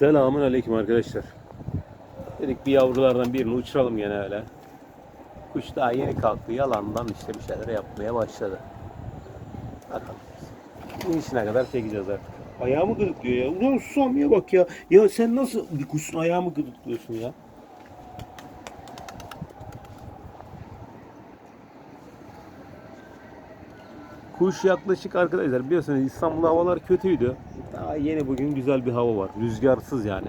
Selamun aleyküm arkadaşlar. Dedik bir yavrulardan birini uçuralım gene öyle. Kuş daha yeni kalktı. Yalandan işte bir şeyler yapmaya başladı. Bakalım. İnişine kadar çekeceğiz artık. Ayağımı gıdıklıyor ya. Ulan Suami'ye bak ya. Ya sen nasıl bir kuşun ayağımı gıdıklıyorsun ya? Kuş yaklaşık arkadaşlar biliyorsunuz İstanbul'da havalar kötüydü. Daha yeni bugün güzel bir hava var. Rüzgarsız yani.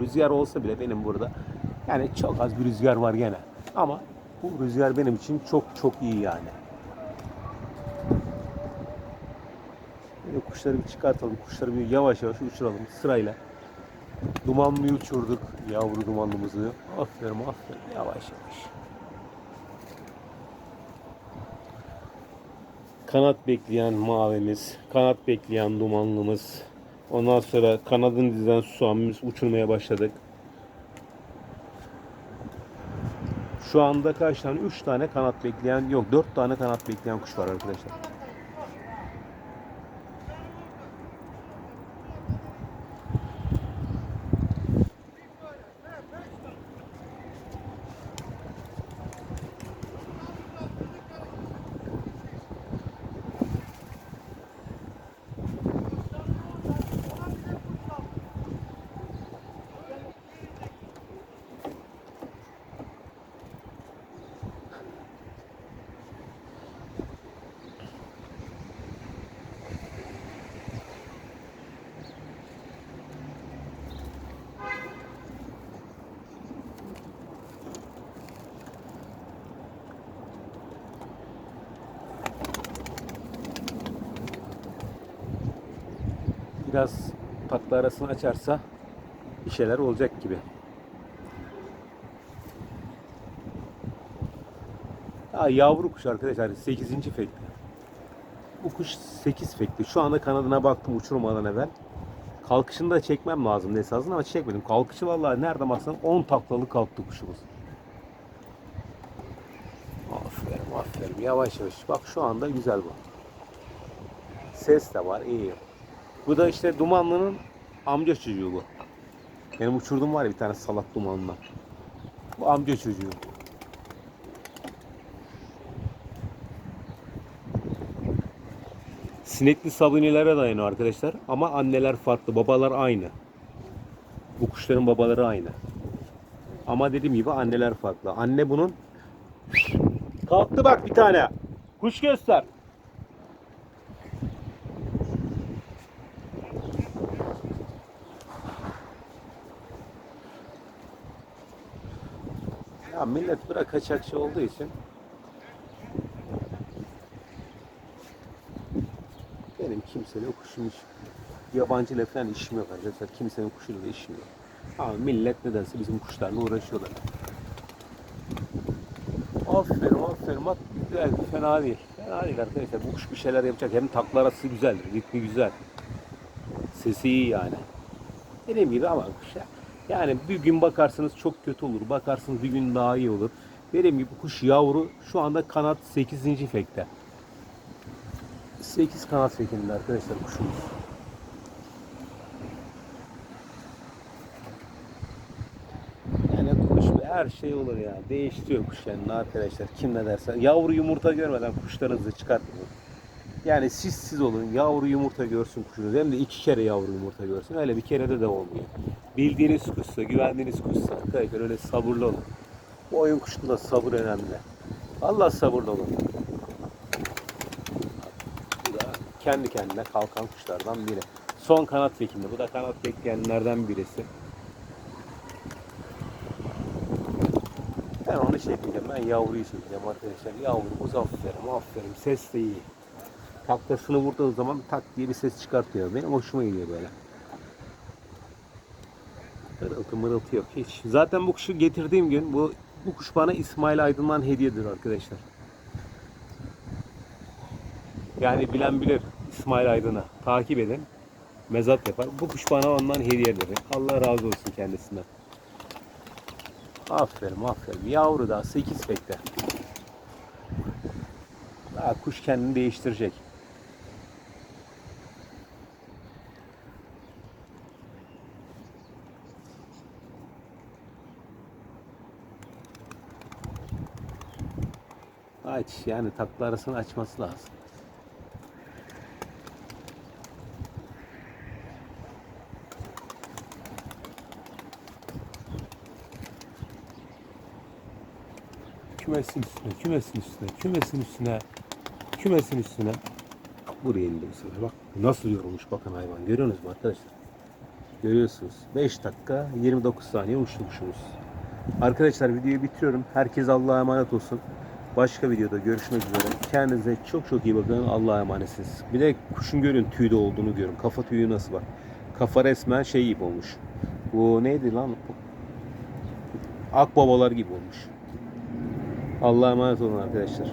Rüzgar olsa bile benim burada yani çok az bir rüzgar var gene. Ama bu rüzgar benim için çok çok iyi yani. Böyle kuşları bir çıkartalım. Kuşları bir yavaş yavaş uçuralım sırayla. Dumanlıyı uçurduk. Yavru dumanlımızı. Aferin aferin. Yavaş yavaş. kanat bekleyen mavimiz, kanat bekleyen dumanlımız. Ondan sonra kanadını dizen suamimiz uçurmaya başladık. Şu anda kaç tane? 3 tane kanat bekleyen, yok 4 tane kanat bekleyen kuş var arkadaşlar. Biraz takla arasını açarsa bir şeyler olacak gibi. Ha, yavru kuş arkadaşlar 8. fekli. Bu kuş 8 fekli. Şu anda kanadına baktım uçurmadan evvel. Kalkışını da çekmem lazım esasında ama çekmedim. Kalkışı vallahi nerede baksan 10 taklalı kalktı kuşumuz. Aferin aferin yavaş yavaş. Bak şu anda güzel bu. Ses de var iyi. Bu da işte Dumanlı'nın amca çocuğu bu. Benim uçurduğum var ya bir tane salak Dumanlı. Bu amca çocuğu. Sinekli sabunilere dayanıyor arkadaşlar. Ama anneler farklı. Babalar aynı. Bu kuşların babaları aynı. Ama dediğim gibi anneler farklı. Anne bunun kalktı bak bir tane. Kuş göster. Ya millet bırak kaçakçı olduğu için benim kimsenin kuşum iş, yabancı ile falan işim yok arkadaşlar. Kimsenin kuşuyla da işim yok. Ama millet nedense bizim kuşlarla uğraşıyorlar. Aferin aferin bak güzel fena değil. Fena değil arkadaşlar. Bu kuş bir şeyler yapacak. Hem takla arası güzeldir. Ritmi güzel. Sesi iyi yani. Dediğim gibi ama kuş ya- yani bir gün bakarsınız çok kötü olur. Bakarsınız bir gün daha iyi olur. Dediğim gibi kuş yavru şu anda kanat 8. fekte. 8 kanat fekinde arkadaşlar kuşumuz. Yani kuş her şey olur ya. Değiştiriyor kuş yani arkadaşlar. Kim ne derse. Yavru yumurta görmeden kuşlarınızı çıkartmayın. Yani siz siz olun. Yavru yumurta görsün kuşunuz. Hem de iki kere yavru yumurta görsün. Öyle bir kerede de olmuyor. Bildiğiniz kuşsa, güvendiğiniz kuşsa arkadaşlar öyle sabırlı olun. Bu oyun kuşunda sabır önemli. Allah sabırlı olun. Bu da kendi kendine kalkan kuşlardan biri. Son kanat bekinde. Bu da kanat bekleyenlerden birisi. Ben onu çekmeyeceğim. Ben yavruyu çekeceğim arkadaşlar. Yavrumuz aferin, aferin. Ses de iyi. Taklasını vurduğu zaman tak diye bir ses çıkartıyor. Benim hoşuma gidiyor böyle. Mırıltı mırıltı yok hiç. Zaten bu kuşu getirdiğim gün bu bu kuş bana İsmail Aydın'dan hediyedir arkadaşlar. Yani bilen bilir İsmail Aydın'ı. Takip edin. Mezat yapar. Bu kuş bana ondan hediyedir. Allah razı olsun kendisinden. Aferin aferin. Yavru daha 8 bekle. Daha kuş kendini değiştirecek. Aç yani takla arasını açması lazım. Kümesin üstüne, kümesin üstüne, kümesin üstüne, kümesin üstüne. Buraya indi bu sefer. Bak nasıl yorulmuş bakın hayvan. Görüyorsunuz mu arkadaşlar? Görüyorsunuz. 5 dakika 29 saniye uçtu kuşumuz. Arkadaşlar videoyu bitiriyorum. Herkes Allah'a emanet olsun. Başka videoda görüşmek üzere. Kendinize çok çok iyi bakın. Allah'a emanetsiniz. Bir de kuşun görün tüyde olduğunu görün. Kafa tüyü nasıl bak. Kafa resmen şey gibi olmuş. Bu neydi lan? Akbabalar gibi olmuş. Allah'a emanet olun arkadaşlar.